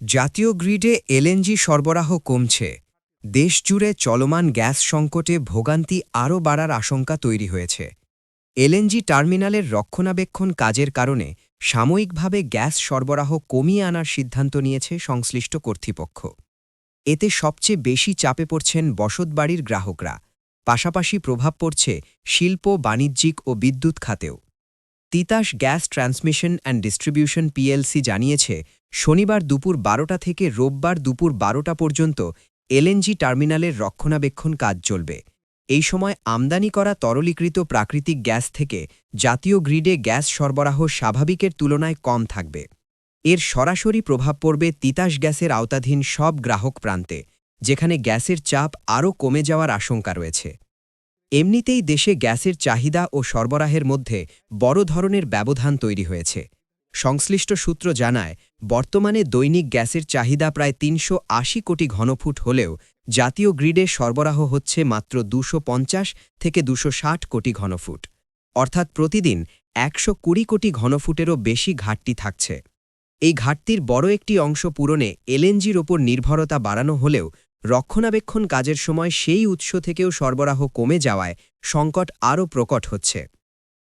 জাতীয় গ্রিডে এলএনজি সরবরাহ কমছে। দেশজুড়ে চলমান গ্যাস সংকটে ভোগান্তি আরও বাড়ার আশঙ্কা তৈরি হয়েছে। এলএনজি টার্মিনালের রক্ষণাবেক্ষণ কাজের কারণে সাময়িকভাবে গ্যাস সরবরাহ কমিয়ে আনার সিদ্ধান্ত নিয়েছে সংশ্লিষ্ট কর্তৃপক্ষ। এতে সবচেয়ে বেশি চাপে পড়ছেন বসতবাড়ির গ্রাহকরা। পাশাপাশি প্রভাব পড়ছে শিল্প, বাণিজ্যিক ও বিদ্যুৎ খাতেও। Titas gas transmission and distribution PLC জানিয়েছে শনিবার দুপুর বারোটা থেকে রোববার দুপুর বারোটা পর্যন্ত এলএনজি টার্মিনালের রক্ষণাবেক্ষণ কাজ চলবে। এই সময় আমদানি করা তরলীকৃত প্রাকৃতিক গ্যাস থেকে জাতীয় গ্রিডে গ্যাস সরবরাহ স্বাভাবিকের তুলনায় কম থাকবে। এর সরাসরি প্রভাব পড়বে তিতাস গ্যাসের আওতাধীন সব গ্রাহক প্রান্তে, যেখানে গ্যাসের চাপ আরও কমে যাওয়ার আশঙ্কা রয়েছে। এমনিতেই দেশে গ্যাসের চাহিদা ও সরবরাহের মধ্যে বড় ধরনের ব্যবধান তৈরি হয়েছে। সংশ্লিষ্ট সূত্র জানায় বর্তমানে দৈনিক গ্যাসের চাহিদা প্রায় তিনশো আশি কোটি ঘনফুট হলেও জাতীয় গ্রিডে সরবরাহ হচ্ছে মাত্র দুশো থেকে দুশো কোটি ঘনফুট। অর্থাৎ প্রতিদিন একশো কুড়ি কোটি ঘনফুটেরও বেশি ঘাটতি থাকছে। এই ঘাটতির বড় একটি অংশ পূরণে এলএনজির ওপর নির্ভরতা বাড়ানো হলেও রক্ষণাবেক্ষণ কাজের সময় সেই উৎস থেকেও সরবরাহ কমে যাওয়ায় সংকট আরও প্রকট হচ্ছে।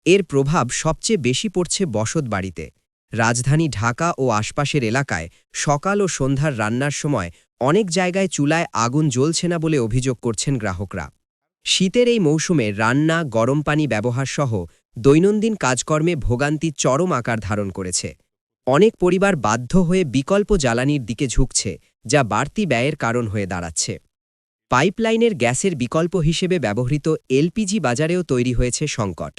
এর প্রভাব সবচেয়ে বেশি পড়ছে বসত বাড়িতে। রাজধানী ঢাকা ও আশপাশের এলাকায় সকাল ও সন্ধ্যার রান্নার সময় অনেক জায়গায় চুলায় আগুন জ্বলছে না বলে অভিযোগ করছেন গ্রাহকরা। শীতের এই মৌসুমে রান্না, গরম পানি ব্যবহারসহ দৈনন্দিন কাজকর্মে ভোগান্তি চরম আকার ধারণ করেছে। অনেক পরিবার বাধ্য হয়ে বিকল্প জ্বালানির দিকে ঝুঁকছে, যা বাড়তি ব্যয়ের কারণ হয়ে দাঁড়াচ্ছে। পাইপলাইনের গ্যাসের বিকল্প হিসেবে ব্যবহৃত এলপিজি বাজারেও তৈরি হয়েছে সংকট।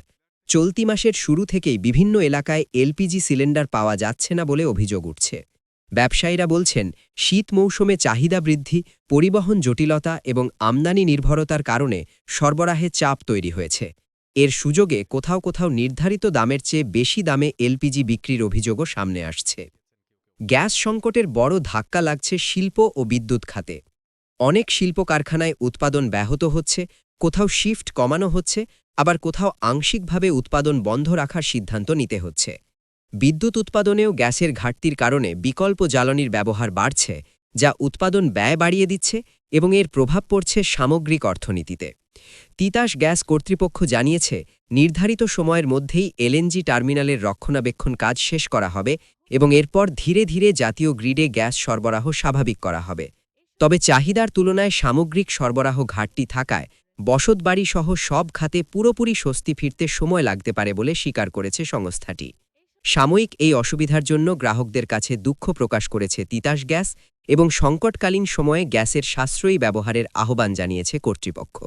চলতি মাসের শুরু থেকেই বিভিন্ন এলাকায় এলপিজি সিলিন্ডার পাওয়া যাচ্ছে না বলে অভিযোগ উঠছে। ব্যবসায়ীরা বলছেন, শীত মৌসুমে চাহিদা বৃদ্ধি, পরিবহন জটিলতা এবং আমদানি নির্ভরতার কারণে সরবরাহে চাপ তৈরি হয়েছে। এর সুযোগে কোথাও কোথাও নির্ধারিত দামের চেয়ে বেশি দামে এলপিজি বিক্রির অভিযোগও সামনে আসছে। গ্যাস সংকটের বড় ধাক্কা লাগছে শিল্প ও বিদ্যুৎ খাতে। অনেক শিল্প কারখানায় উৎপাদন ব্যাহত হচ্ছে কোথাও শিফট কমানো হচ্ছে, আবার কোথাও আংশিকভাবে উৎপাদন বন্ধ রাখার সিদ্ধান্ত নিতে হচ্ছে। বিদ্যুৎ উৎপাদনেও গ্যাসের ঘাটতির কারণে বিকল্প জ্বালানির ব্যবহার বাড়ছে, যা উৎপাদন ব্যয় বাড়িয়ে দিচ্ছে এবং এর প্রভাব পড়ছে সামগ্রিক অর্থনীতিতে। তিতাস গ্যাস কর্তৃপক্ষ জানিয়েছে, নির্ধারিত সময়ের মধ্যেই এলএনজি টার্মিনালের রক্ষণাবেক্ষণ কাজ শেষ করা হবে এবং এরপর ধীরে ধীরে জাতীয় গ্রিডে গ্যাস সরবরাহ স্বাভাবিক করা হবে। তবে চাহিদার তুলনায় সামগ্রিক সরবরাহ ঘাটতি থাকায় বসতবাড়ি সহ সব খাতে পুরোপুরি স্বস্তি ফিরতে সময় লাগতে পারে বলে স্বীকার করেছে সংস্থাটি। সাময়িক এই অসুবিধার জন্য গ্রাহকদের কাছে দুঃখ প্রকাশ করেছে তিতাস গ্যাস এবং সংকটকালীন সময়ে গ্যাসের সাশ্রয়ী ব্যবহারের আহ্বান জানিয়েছে কর্তৃপক্ষ।